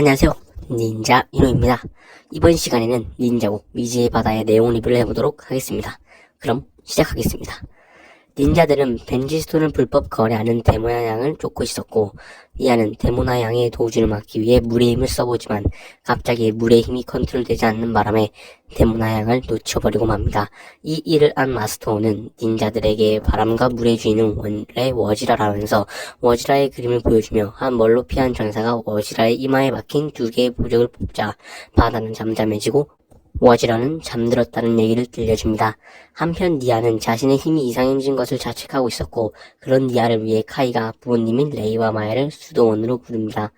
안녕하세요. 닌자 이노입니다. 이번 시간에는 닌자고 미지의 바다의 내용 리뷰를 해보도록 하겠습니다. 그럼 시작하겠습니다. 닌자들은 벤지스톤을 불법 거래하는 데모나 양을 쫓고 있었고 이하는 데모나 양의 도주를 막기 위해 물의 힘을 써보지만 갑자기 물의 힘이 컨트롤되지 않는 바람에 데모나 양을 놓쳐버리고 맙니다. 이 일을 안 마스터는 닌자들에게 바람과 물의 주인은 원래 워지라라면서 워지라의 그림을 보여주며 한 멀로 피한 전사가 워지라의 이마에 박힌 두 개의 부적을 뽑자 바다는 잠잠해지고 워지라는 잠들었다는 얘기를 들려줍니다. 한편 니아는 자신의 힘이 이상해진 것을 자책하고 있었고 그런 니아를 위해 카이가 부모님인 레이와 마야를 수도원으로 부릅니다.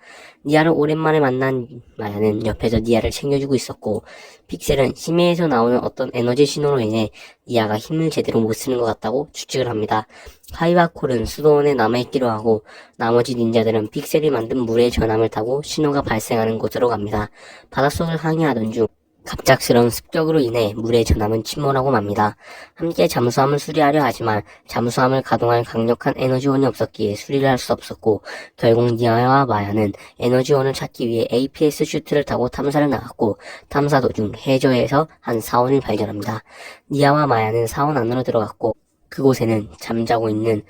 니아를 오랜만에 만난 마야는 옆에서 니아를 챙겨주고 있었고 픽셀은 심해에서 나오는 어떤 에너지 신호로 인해 니아가 힘을 제대로 못 쓰는 것 같다고 추측을 합니다. 카이와 콜은 수도원에 남아있기로 하고 나머지 닌자들은 픽셀이 만든 물의 전함을 타고 신호가 발생하는 곳으로 갑니다. 바닷속을 항해하던 중 갑작스러운 습격으로 인해 물의 전함은 침몰하고 맙니다. 함께 잠수함을 수리하려 하지만 잠수함을 가동할 강력한 에너지원이 없었기에 수리를 할 수 없었고 결국 니아와 마야는 에너지원을 찾기 위해 APS 슈트를 타고 탐사를 나갔고 탐사 도중 해저에서 한 사원을 발견합니다. 니아와 마야는 사원 안으로 들어갔고 그곳에는 잠자고 있는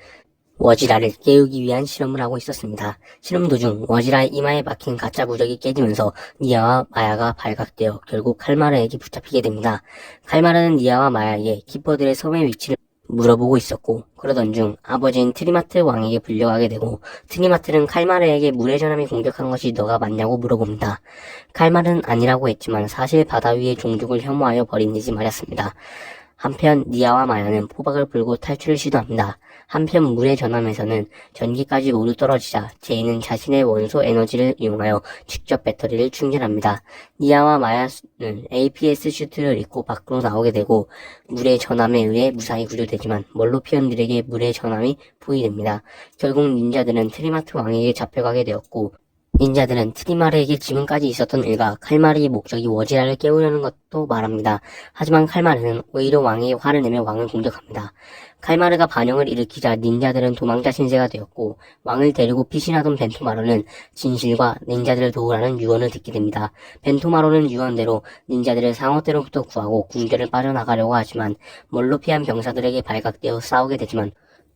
워지라를 깨우기 위한 실험을 하고 있었습니다. 실험 도중 워지라의 이마에 박힌 가짜 부적이 깨지면서 니아와 마야가 발각되어 결국 칼마르에게 붙잡히게 됩니다. 칼마르는 니아와 마야에게 키퍼들의 섬의 위치를 물어보고 있었고 그러던 중 아버지인 트리마트 왕에게 불려가게 되고 트리마트는 칼마르에게 물의 전함이 공격한 것이 너가 맞냐고 물어봅니다. 칼마르는 아니라고 했지만 사실 바다 위의 종족을 혐오하여 버린 일이 말였습니다. 한편 니아와 마야는 포박을 불고 탈출을 시도합니다. 한편 물의 전함에서는 전기까지 모두 떨어지자 제이는 자신의 원소 에너지를 이용하여 직접 배터리를 충전합니다. 니아와 마야는 APS 슈트를 입고 밖으로 나오게 되고 물의 전함에 의해 무사히 구조되지만 멀로피언들에게 물의 전함이 포위됩니다. 결국 닌자들은 트리마트 왕에게 잡혀가게 되었고 닌자들은 트리마르에게 지금까지 있었던 일과 칼마르의 목적이 워지라를 깨우려는 것도 말합니다. 하지만 칼마르는 오히려 왕의 화를 내며 왕을 공격합니다. 칼마르가 반영을 일으키자 닌자들은 도망자 신세가 되었고 왕을 데리고 피신하던 벤토마로는 진실과 닌자들을 도우라는 유언을 듣게 됩니다. 벤토마로는 유언대로 닌자들을 상어떼로부터 구하고 궁전을 빠져나가려고 하지만 멀로 피한 병사들에게 발각되어 싸우게 되지만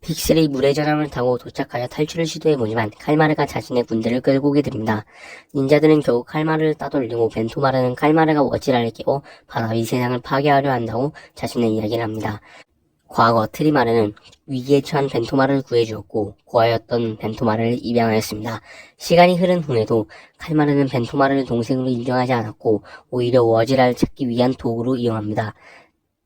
픽셀이 물의 전함을 타고 도착하여 탈출을 시도해보지만 칼마르가 자신의 군대를 끌고 오게 됩니다. 닌자들은 결국 칼마르를 따돌리고 벤토마르는 칼마르가 워지라를 깨고 바다 위 세상을 파괴하려 한다고 자신의 이야기를 합니다. 과거 트리마르는 위기에 처한 벤토마르를 구해주었고 고아였던 벤토마르를 입양하였습니다. 시간이 흐른 후에도 칼마르는 벤토마르를 동생으로 인정하지 않았고 오히려 워지라를 찾기 위한 도구로 이용합니다.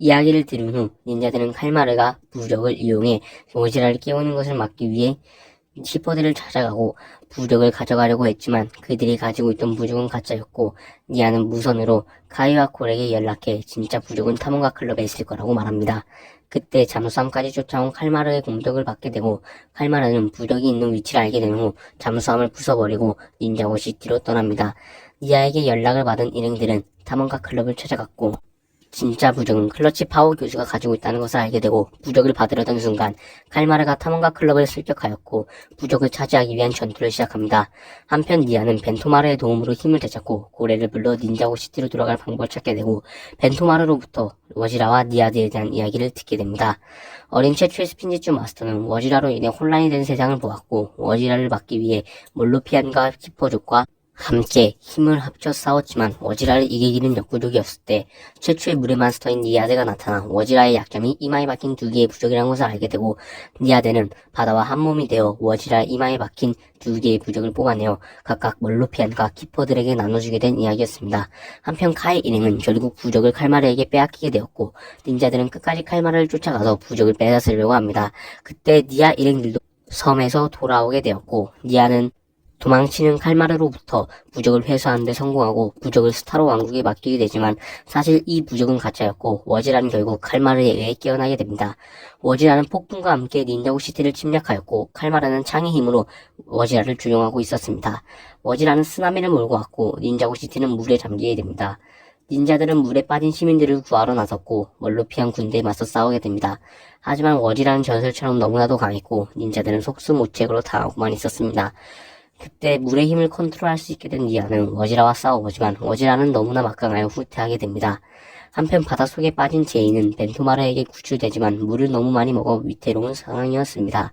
이야기를 들은 후 닌자들은 칼마르가 부적을 이용해 오지라를 깨우는 것을 막기 위해 시퍼들을 찾아가고 부적을 가져가려고 했지만 그들이 가지고 있던 부적은 가짜였고 니아는 무선으로 카이와 콜에게 연락해 진짜 부적은 탐험가 클럽에 있을 거라고 말합니다. 그때 잠수함까지 쫓아온 칼마르의 공격을 받게 되고 칼마르는 부적이 있는 위치를 알게 된 후 잠수함을 부숴버리고 닌자고 시티로 떠납니다. 니아에게 연락을 받은 일행들은 탐험가 클럽을 찾아갔고 진짜 부적은 클러치 파워 교수가 가지고 있다는 것을 알게 되고 부적을 받으려던 순간 칼마르가 탐험가 클럽을 습격하였고 부적을 차지하기 위한 전투를 시작합니다. 한편 니아는 벤토마르의 도움으로 힘을 되찾고 고래를 불러 닌자고 시티로 돌아갈 방법을 찾게 되고 벤토마르로부터 워지라와 니아드에 대한 이야기를 듣게 됩니다. 어린 최초의 스핀지주 마스터는 워지라로 인해 혼란이 된 세상을 보았고 워지라를 막기 위해 몰로피안과 키퍼족과 함께 힘을 합쳐 싸웠지만 워지라를 이기기는 역부족이었을 때 최초의 물의 마스터인 니아드가 나타나 워지라의 약점이 이마에 박힌 두 개의 부적이라는 것을 알게 되고 니아드는 바다와 한 몸이 되어 워지라의 이마에 박힌 두 개의 부적을 뽑아내어 각각 멀로피안과 키퍼들에게 나눠주게 된 이야기였습니다. 한편 카의 일행은 결국 부적을 칼마르에게 빼앗기게 되었고 닌자들은 끝까지 칼마르를 쫓아가서 부적을 빼앗으려고 합니다. 그때 니아 일행들도 섬에서 돌아오게 되었고 니아는 도망치는 칼마르로부터 부적을 회수하는 데 성공하고 부적을 스타로 왕국에 맡기게 되지만 사실 이 부적은 가짜였고 워지라는 결국 칼마르에 의해 깨어나게 됩니다. 워지라는 폭풍과 함께 닌자고 시티를 침략하였고 칼마르는 창의 힘으로 워지라를 주용하고 있었습니다. 워지라는 쓰나미를 몰고 왔고 닌자고 시티는 물에 잠기게 됩니다. 닌자들은 물에 빠진 시민들을 구하러 나섰고 멀로피안 군대에 맞서 싸우게 됩니다. 하지만 워지라는 전설처럼 너무나도 강했고 닌자들은 속수무책으로 당하고만 있었습니다. 그때 물의 힘을 컨트롤할 수 있게 된 니아는 워지라와 싸워보지만 워지라는 너무나 막강하여 후퇴하게 됩니다. 한편 바닷속에 빠진 제이는 벤토마르에게 구출되지만 물을 너무 많이 먹어 위태로운 상황이었습니다.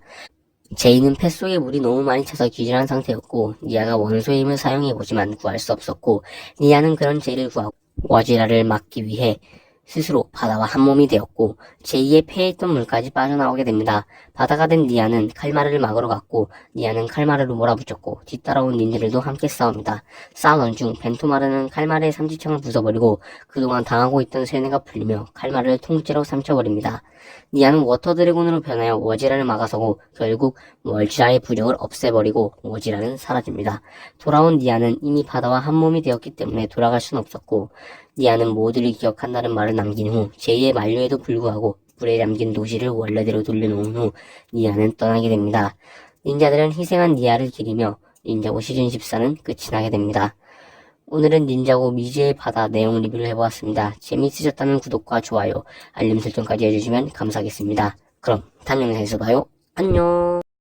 제이는 폐 속에 물이 너무 많이 차서 기절한 상태였고 니아가 원소의 힘을 사용해보지만 구할 수 없었고 니아는 그런 제이를 구하고 워지라를 막기 위해 스스로 바다와 한 몸이 되었고 제2의 폐에 있던 물까지 빠져나오게 됩니다. 바다가 된 니아는 칼마르를 막으러 갔고 니아는 칼마르를 몰아붙였고 뒤따라온 닌자들도 함께 싸웁니다. 싸우던 중 벤토마르는 칼마르의 삼지창을 부숴버리고 그동안 당하고 있던 세뇌가 풀리며 칼마르를 통째로 삼켜버립니다. 니아는 워터 드래곤으로 변하여 워지라를 막아서고 결국 월지라의 부력을 없애버리고 워지라는 사라집니다. 돌아온 니아는 이미 바다와 한 몸이 되었기 때문에 돌아갈 수는 없었고 니아는 모두를 기억한다는 말을 남긴 후 제2의 만료에도 불구하고 불에 잠긴 도시를 원래대로 돌려놓은 후 니아는 떠나게 됩니다. 닌자들은 희생한 니아를 기리며 닌자고 시즌 14는 끝이 나게 됩니다. 오늘은 닌자고 미지의 바다 내용 리뷰를 해보았습니다. 재미있으셨다면 구독과 좋아요, 알림 설정까지 해주시면 감사하겠습니다. 그럼 다음 영상에서 봐요. 안녕